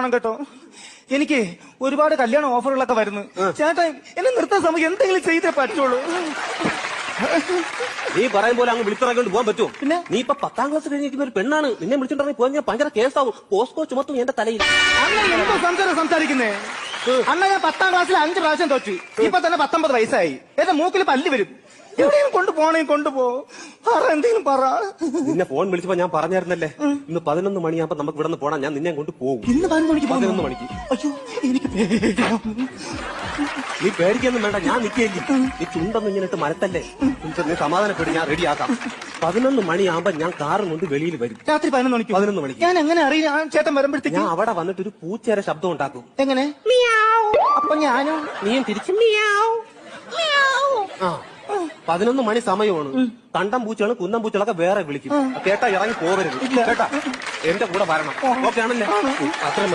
ആണം കേട്ടോ. എനിക്ക് ഒരുപാട് കല്യാണ ഓഫറുകളൊക്കെ വരുന്നു. ചേട്ടാ എന്നെ നിർത്താൻ സമയം എന്തെങ്കിലും ചെയ്തേ പറ്റുള്ളൂ. നീ പറയും പോലെ അങ്ങ് വിളിച്ചിറങ്ങി പോകാൻ പറ്റുമോ? പിന്നെ? നീ ഇപ്പൊ പത്താം ക്ലാസ് കഴിഞ്ഞിരിക്കുന്ന ഒരു പെണ്ണാണ്. നിന്നെ വിളിച്ചിട്ടുണ്ടെങ്കിൽ പോയി ഞാൻ ഭയങ്കര കേസാവും. പോസ്കോ ചുമത്തും എന്റെ തലയിൽ. അണ്ണ എന്തോ സംസാരം സംസാരിക്കുന്നേ? അണ്ണ ഞാൻ പത്താം ക്ലാസ്സിൽ അഞ്ച് പ്രാവശ്യം തോറ്റു ഇപ്പൊ തന്നെ പത്തൊമ്പത് വയസ്സായി. എന്റെ മൂക്കിൽ പല്ല് വരും. എവിടെയും കൊണ്ടുപോകണേ കൊണ്ടുപോ. എന്തെങ്കിലും പറ. നിന്നെ ഫോൺ വിളിച്ചപ്പോ ഞാൻ പറഞ്ഞായിരുന്നല്ലേ? ഇന്ന് പതിനൊന്ന് മണിയാകുമ്പോ നമുക്ക് ഇവിടെ നിന്ന് പോണം. ഞാൻ നിന്നെ കൊണ്ട് പോകും. ഇന്ന് പതിനൊന്ന് മണിക്ക് അയ്യോ എനിക്ക്. നീ പേടിക്കൊന്നും വേണ്ട. ഞാൻ നിൽക്കില്ല നീ ചുണ്ടൊന്നും ഇങ്ങനെ ഇട്ട് മരത്തല്ലേ? നീ സമാധാനപ്പെട്ട് ഞാൻ റെഡിയാക്കാം പതിനൊന്ന് മണിയാകുമ്പോ ഞാൻ കാറും കൊണ്ട് വെളിയിൽ വരും. രാത്രി പതിനൊന്ന് മണിക്ക് പതിനൊന്ന് മണിക്ക്. ഞാൻ എങ്ങനെ അറിയാം ചേട്ടൻ വരുമ്പോഴത്തേക്ക് ഞാൻ അവിടെ വന്നിട്ട് ഒരു പൂച്ചേരെ ശബ്ദം ഉണ്ടാക്കും. എങ്ങനെ? അപ്പൊ ഞാനും? നീയും തിരിച്ചു. ആ. പതിനൊന്ന് മണി സമയമാണ്. കണ്ടം പൂച്ചകളും കുന്നം പൂച്ചകളൊക്കെ വേറെ വിളിക്കും. കേട്ടാ ഇറങ്ങി പോകരുത് കേട്ടാ? എന്റെ കൂടെ വരണം. ഓക്കെ ആണല്ലേ? അത്രയും.